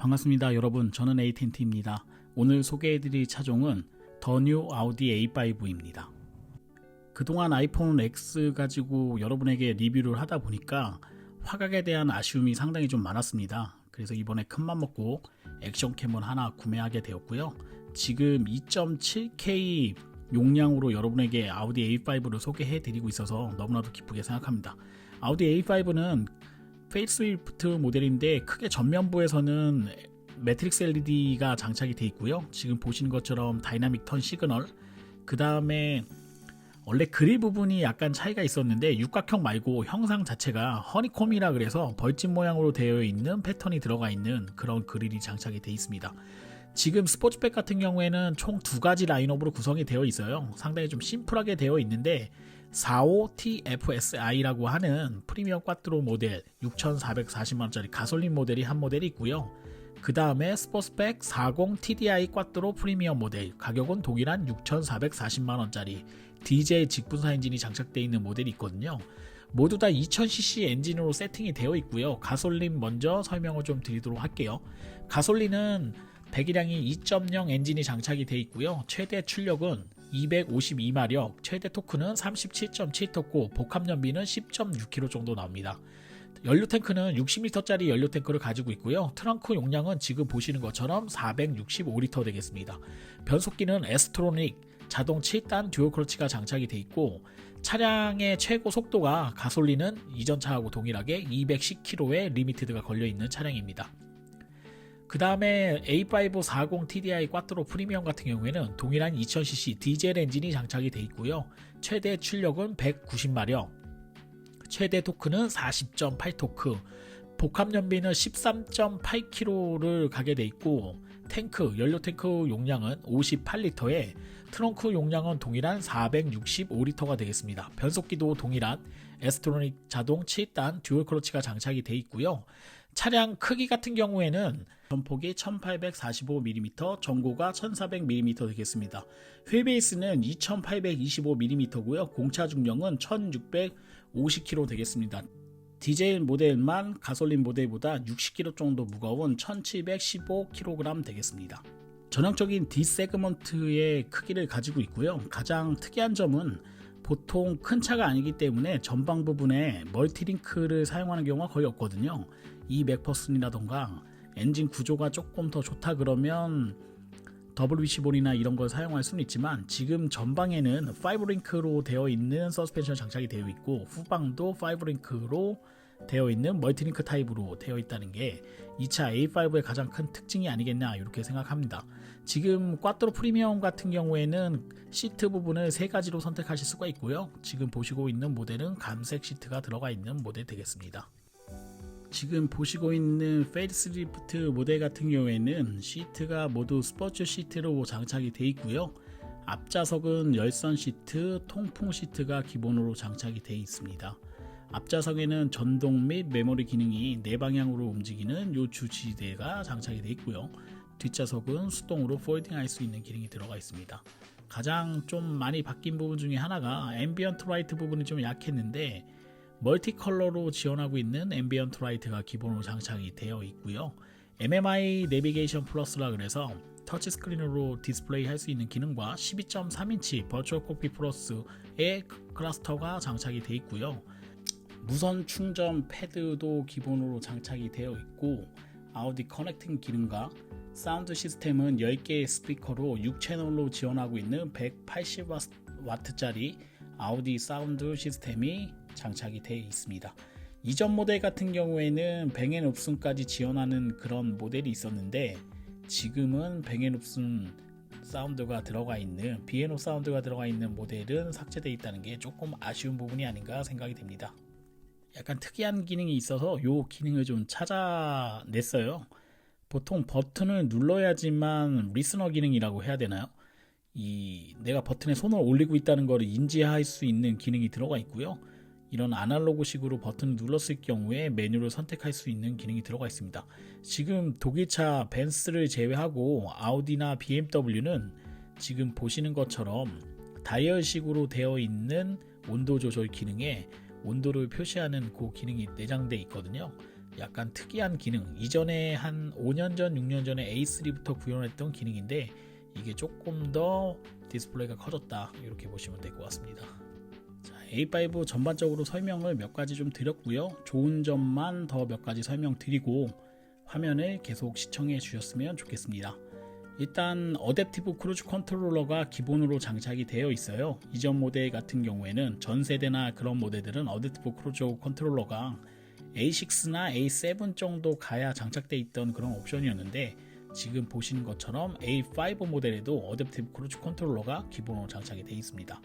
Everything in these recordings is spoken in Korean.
반갑습니다 여러분. 저는 에이텐트입니다. 오늘 소개해드릴 차종은 더 뉴 아우디 A5입니다. 그동안 아이폰 X 가지고 여러분에게 리뷰를 하다 보니까 화각에 대한 아쉬움이 상당히 좀 많았습니다. 그래서 이번에 큰맘 먹고 액션캠을 하나 구매하게 되었고요. 지금 2.7K 용량으로 여러분에게 아우디 A5를 소개해 드리고 있어서 너무나도 기쁘게 생각합니다. 아우디 A5는 페이스리프트 모델인데 크게 전면부에서는 매트릭스 LED가 장착이 되어 있고요. 지금 보시는 것처럼 다이나믹 턴 시그널 그 다음에 원래 그릴 부분이 약간 차이가 있었는데 육각형 말고 형상 자체가 허니콤이라 그래서 벌집 모양으로 되어 있는 패턴이 들어가 있는 그런 그릴이 장착이 되어 있습니다. 지금 스포츠백 같은 경우에는 총 두 가지 라인업으로 구성이 되어 있어요. 상당히 좀 심플하게 되어 있는데 45TFSI라고 하는 프리미엄 꽈트로 모델 6,440만원짜리 가솔린 모델이 한 모델이 있고요. 그 다음에 스포츠백 40TDI 꽈트로 프리미엄 모델 가격은 동일한 6,440만원짜리 DJ 직분사 엔진이 장착되어 있는 모델이 있거든요. 모두 다 2000cc 엔진으로 세팅이 되어 있고요. 가솔린 먼저 설명을 좀 드리도록 할게요. 가솔린은 배기량이 2.0 엔진이 장착이 되어 있고요. 최대 출력은 252마력, 최대 토크는 37.7토크, 복합 연비는 10.6kg 정도 나옵니다. 연료 탱크는 60리터짜리 연료 탱크를 가지고 있고요. 트렁크 용량은 지금 보시는 것처럼 465리터 되겠습니다. 변속기는 에스트로닉 자동 7단 듀얼 클러치가 장착이 되어 있고 차량의 최고 속도가 가솔린은 이전 차하고 동일하게 210km의 리미티드가 걸려 있는 차량입니다. 그 다음에 A540 TDI 꽈트로 프리미엄 같은 경우에는 동일한 2000cc 디젤 엔진이 장착이 되어 있고요. 최대 출력은 190마력, 최대 토크는 40.8토크, 복합 연비는 13.8kg를 가게 돼 있고 탱크 연료 탱크 용량은 58리터에 트렁크 용량은 동일한 465리터가 되겠습니다. 변속기도 동일한 에스트로닉 자동 7단 듀얼 클러치가 장착이 되어 있고요. 차량 크기 같은 경우에는 전폭이 1845mm, 전고가 1400mm 되겠습니다. 휠베이스는 2825mm고요. 공차 중량은 1650kg 되겠습니다. 디젤 모델만 가솔린 모델보다 60kg 정도 무거운 1715kg 되겠습니다. 전형적인 D 세그먼트의 크기를 가지고 있고요. 가장 특이한 점은 보통 큰 차가 아니기 때문에 전방 부분에 멀티링크를 사용하는 경우가 거의 없거든요. 이 맥퍼슨이라던가 엔진 구조가 조금 더 좋다 그러면 WC4이나 이런 걸 사용할 수는 있지만 지금 전방에는 5링크로 되어 있는 서스펜션 장착이 되어 있고 후방도 5링크로 되어 있는 멀티링크 타입으로 되어 있다는 게이차 A5의 가장 큰 특징이 아니겠나 이렇게 생각합니다. 지금 꽈트로 프리미엄 같은 경우에는 시트 부분을 세 가지로 선택하실 수가 있고요. 지금 보시고 있는 모델은 감색 시트가 들어가 있는 모델 되겠습니다. 지금 보시고 있는 페이스리프트 모델 같은 경우에는 시트가 모두 스포츠 시트로 장착이 되어 있고요. 앞좌석은 열선 시트, 통풍 시트가 기본으로 장착이 되어 있습니다. 앞좌석에는 전동 및 메모리 기능이 네 방향으로 움직이는 요 주 지대가 장착이 되어 있고요. 뒷좌석은 수동으로 폴딩할 수 있는 기능이 들어가 있습니다. 가장 좀 많이 바뀐 부분 중에 하나가 앰비언트 라이트 부분이 좀 약했는데 멀티 컬러로 지원하고 있는 앰비언트 라이트가 기본으로 장착이 되어 있고요. MMI 내비게이션 플러스라 그래서 터치 스크린으로 디스플레이 할 수 있는 기능과 12.3인치 버추얼 코피 플러스의 클러스터가 장착이 되어 있고요. 무선 충전 패드도 기본으로 장착이 되어 있고 아우디 커넥팅 기능과 사운드 시스템은 10개의 스피커로 6채널로 지원하고 있는 180W짜리 아우디 사운드 시스템이 장착이 되어 있습니다. 이전 모델 같은 경우에는 뱅앤옵슨까지 지원하는 그런 모델이 있었는데 지금은 뱅앤옵슨 사운드가 들어가 있는 비에노 사운드가 들어가 있는 모델은 삭제되어 있다는 게 조금 아쉬운 부분이 아닌가 생각이 됩니다. 약간 특이한 기능이 있어서 이 기능을 좀 찾아냈어요. 보통 버튼을 눌러야지만 리스너 기능이라고 해야 되나요? 이 내가 버튼에 손을 올리고 있다는 것을 인지할 수 있는 기능이 들어가 있고요. 이런 아날로그식으로 버튼을 눌렀을 경우에 메뉴를 선택할 수 있는 기능이 들어가 있습니다. 지금 독일차 벤츠를 제외하고 아우디나 BMW는 지금 보시는 것처럼 다이얼식으로 되어 있는 온도 조절 기능에 온도를 표시하는 그 기능이 내장되어 있거든요. 약간 특이한 기능. 이전에 한 5년 전, 6년 전에 A3부터 구현했던 기능인데 이게 조금 더 디스플레이가 커졌다. 이렇게 보시면 될 것 같습니다. 자, A5 전반적으로 설명을 몇 가지 좀 드렸고요. 좋은 점만 더 몇 가지 설명드리고 화면을 계속 시청해 주셨으면 좋겠습니다. 일단 어댑티브 크루즈 컨트롤러가 기본으로 장착이 되어 있어요. 이전 모델 같은 경우에는 전 세대나 그런 모델들은 어댑티브 크루즈 컨트롤러가 A6나 A7 정도 가야 장착돼 있던 그런 옵션이었는데 지금 보시는 것처럼 A5 모델에도 어댑티브 크루즈 컨트롤러가 기본으로 장착이 되어 있습니다.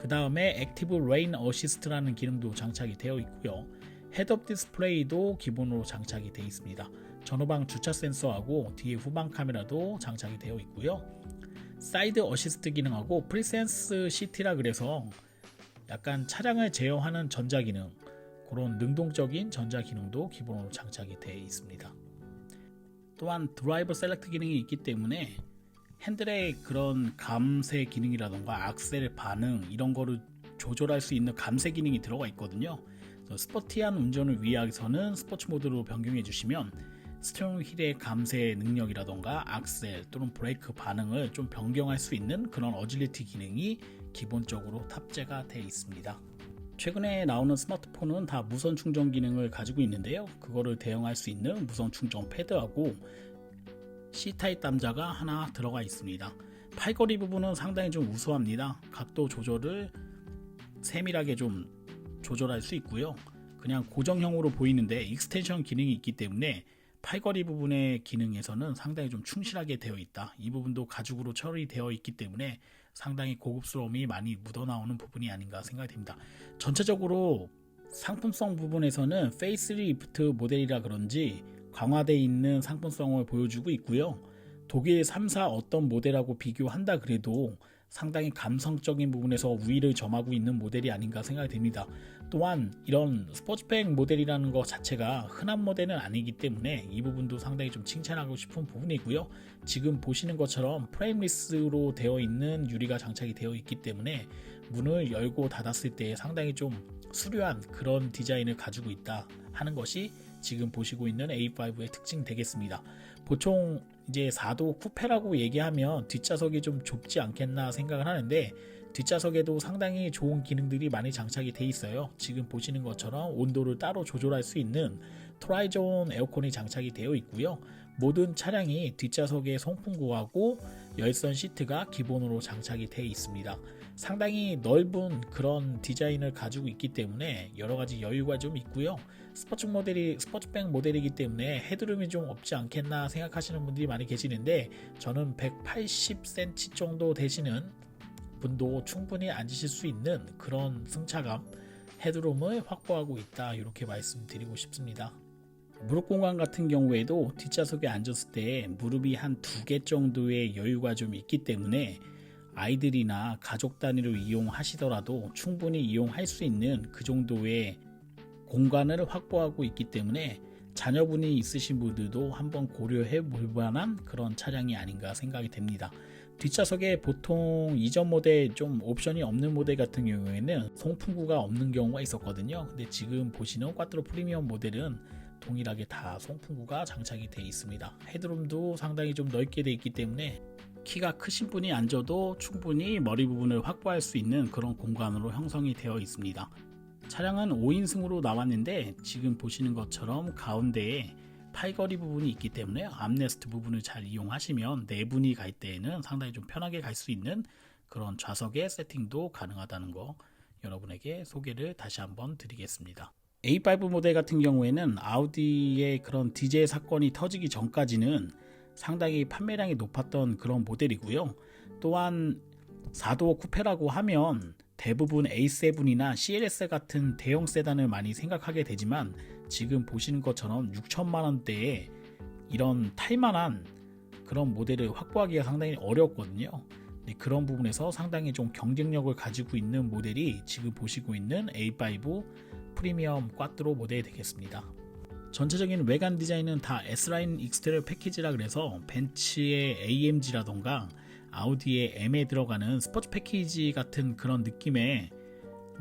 그 다음에 액티브 레인 어시스트라는 기능도 장착이 되어 있고요. 헤드업 디스플레이도 기본으로 장착이 되어 있습니다. 전후방 주차 센서하고 뒤에 후방 카메라도 장착이 되어 있고요. 사이드 어시스트 기능하고 프리센스 시티라 그래서 약간 차량을 제어하는 전자 기능 그런 능동적인 전자 기능도 기본으로 장착이 되어 있습니다. 또한 드라이버 셀렉트 기능이 있기 때문에 핸들의 그런 감쇄 기능이라던가 악셀 반응 이런 거를 조절할 수 있는 감쇄 기능이 들어가 있거든요. 스포티한 운전을 위해서는 스포츠 모드로 변경해 주시면 스티어링 휠의 감쇄 능력이라던가 악셀 또는 브레이크 반응을 좀 변경할 수 있는 그런 어질리티 기능이 기본적으로 탑재가 되어 있습니다. 최근에 나오는 스마트폰은 다 무선 충전 기능을 가지고 있는데요. 그거를 대응할 수 있는 무선 충전 패드하고 C타입 담자가 하나 들어가 있습니다. 팔걸이 부분은 상당히 좀 우수합니다. 각도 조절을 세밀하게 좀 조절할 수 있고요. 그냥 고정형으로 보이는데 익스텐션 기능이 있기 때문에 팔걸이 부분의 기능에서는 상당히 좀 충실하게 되어 있다. 이 부분도 가죽으로 처리되어 있기 때문에 상당히 고급스러움이 많이 묻어나오는 부분이 아닌가 생각이 됩니다. 전체적으로 상품성 부분에서는 페이스리프트 모델이라 그런지 강화되어 있는 상품성을 보여주고 있고요. 독일 3사 어떤 모델하고 비교한다 그래도 상당히 감성적인 부분에서 우위를 점하고 있는 모델이 아닌가 생각이 됩니다. 또한 이런 스포츠백 모델이라는 것 자체가 흔한 모델은 아니기 때문에 이 부분도 상당히 좀 칭찬하고 싶은 부분이고요. 지금 보시는 것처럼 프레임리스로 되어 있는 유리가 장착이 되어 있기 때문에 문을 열고 닫았을 때 상당히 좀 수려한 그런 디자인을 가지고 있다 하는 것이 지금 보시고 있는 A5의 특징 되겠습니다. 보통 이제 4도 쿠페라고 얘기하면 뒷좌석이 좀 좁지 않겠나 생각을 하는데 뒷좌석에도 상당히 좋은 기능들이 많이 장착이 돼 있어요. 지금 보시는 것처럼 온도를 따로 조절할 수 있는 트라이존 에어컨이 장착이 되어 있고요. 모든 차량이 뒷좌석에 송풍구하고 열선 시트가 기본으로 장착이 되어 있습니다. 상당히 넓은 그런 디자인을 가지고 있기 때문에 여러 가지 여유가 좀 있고요. 스포츠 모델이 스포츠백 모델이기 때문에 헤드룸이 좀 없지 않겠나 생각하시는 분들이 많이 계시는데 저는 180cm 정도 되시는 분도 충분히 앉으실 수 있는 그런 승차감 헤드룸을 확보하고 있다 이렇게 말씀드리고 싶습니다. 무릎 공간 같은 경우에도 뒷좌석에 앉았을 때 무릎이 한 두 개 정도의 여유가 좀 있기 때문에 아이들이나 가족 단위로 이용하시더라도 충분히 이용할 수 있는 그 정도의 공간을 확보하고 있기 때문에 자녀분이 있으신 분들도 한번 고려해 볼 만한 그런 차량이 아닌가 생각이 됩니다. 뒷좌석에 보통 이전 모델 좀 옵션이 없는 모델 같은 경우에는 송풍구가 없는 경우가 있었거든요. 근데 지금 보시는 꽈트로 프리미엄 모델은 동일하게 다 송풍구가 장착이 되어 있습니다. 헤드룸도 상당히 좀 넓게 되어 있기 때문에 키가 크신 분이 앉아도 충분히 머리 부분을 확보할 수 있는 그런 공간으로 형성이 되어 있습니다. 차량은 5인승으로 나왔는데 지금 보시는 것처럼 가운데에 팔걸이 부분이 있기 때문에 암레스트 부분을 잘 이용하시면 네 분이 갈 때에는 상당히 좀 편하게 갈 수 있는 그런 좌석의 세팅도 가능하다는 거 여러분에게 소개를 다시 한번 드리겠습니다. A5 모델 같은 경우에는 아우디의 그런 디젤 사건이 터지기 전까지는 상당히 판매량이 높았던 그런 모델이고요. 또한 4도 쿠페라고 하면 대부분 A7이나 CLS 같은 대형 세단을 많이 생각하게 되지만 지금 보시는 것처럼 6천만 원대에 이런 탈만한 그런 모델을 확보하기가 상당히 어렵거든요. 네, 그런 부분에서 상당히 좀 경쟁력을 가지고 있는 모델이 지금 보시고 있는 A5 프리미엄 꽈트로 모델이 되겠습니다. 전체적인 외관 디자인은 다 S라인 익스테리어 패키지라 그래서 벤츠의 AMG라던가 아우디의 M에 들어가는 스포츠 패키지 같은 그런 느낌의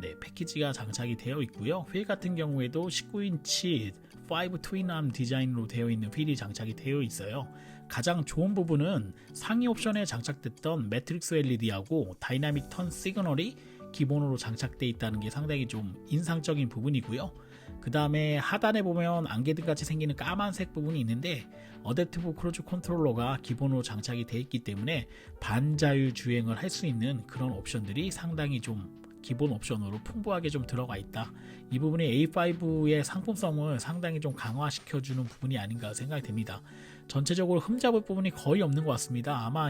네, 패키지가 장착이 되어 있고요. 휠 같은 경우에도 19인치 5 트윈암 디자인으로 되어 있는 휠이 장착이 되어 있어요. 가장 좋은 부분은 상위 옵션에 장착됐던 매트릭스 LED하고 다이나믹 턴 시그널이 기본으로 장착되어 있다는 게 상당히 좀 인상적인 부분이고요. 그 다음에 하단에 보면 안개등 같이 생기는 까만색 부분이 있는데 어댑티브 크루즈 컨트롤러가 기본으로 장착이 되어 있기 때문에 반자율 주행을 할 수 있는 그런 옵션들이 상당히 좀 기본 옵션으로 풍부하게 좀 들어가 있다. 이 부분이 A5의 상품성을 상당히 좀 강화시켜주는 부분이 아닌가 생각이 됩니다. 전체적으로 흠잡을 부분이 거의 없는 것 같습니다. 아마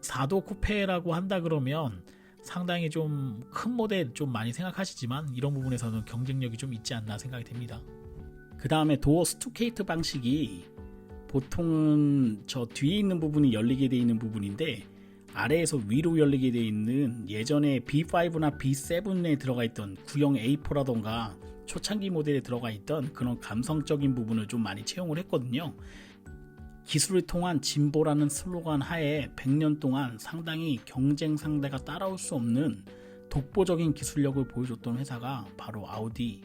4도 쿠페라고 한다 그러면 상당히 좀 큰 모델 좀 많이 생각하시지만 이런 부분에서는 경쟁력이 좀 있지 않나 생각이 됩니다. 그 다음에 도어 스투케이트 방식이 보통은 저 뒤에 있는 부분이 열리게 되어 있는 부분인데 아래에서 위로 열리게 되어 있는 예전에 B5나 B7에 들어가 있던 구형 A4라던가 초창기 모델에 들어가 있던 그런 감성적인 부분을 좀 많이 채용을 했거든요. 기술을 통한 진보라는 슬로건 하에 100년 동안 상당히 경쟁 상대가 따라올 수 없는 독보적인 기술력을 보여줬던 회사가 바로 아우디.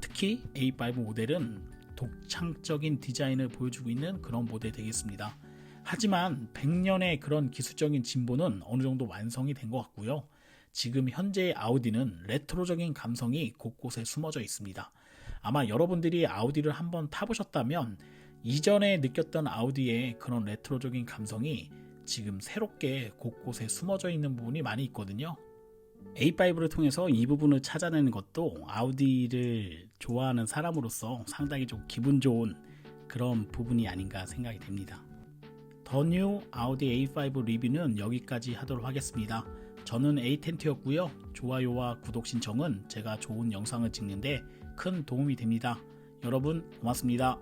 특히 A5 모델은 독창적인 디자인을 보여주고 있는 그런 모델 되겠습니다. 하지만 100년의 그런 기술적인 진보는 어느 정도 완성이 된 것 같고요. 지금 현재의 아우디는 레트로적인 감성이 곳곳에 숨어져 있습니다. 아마 여러분들이 아우디를 한번 타보셨다면 이전에 느꼈던 아우디의 그런 레트로적인 감성이 지금 새롭게 곳곳에 숨어져 있는 부분이 많이 있거든요. A5를 통해서 이 부분을 찾아내는 것도 아우디를 좋아하는 사람으로서 상당히 좀 기분 좋은 그런 부분이 아닌가 생각이 됩니다. 더 뉴 아우디 A5 리뷰는 여기까지 하도록 하겠습니다. 저는 A10T였고요. 좋아요와 구독 신청은 제가 좋은 영상을 찍는데 큰 도움이 됩니다. 여러분 고맙습니다.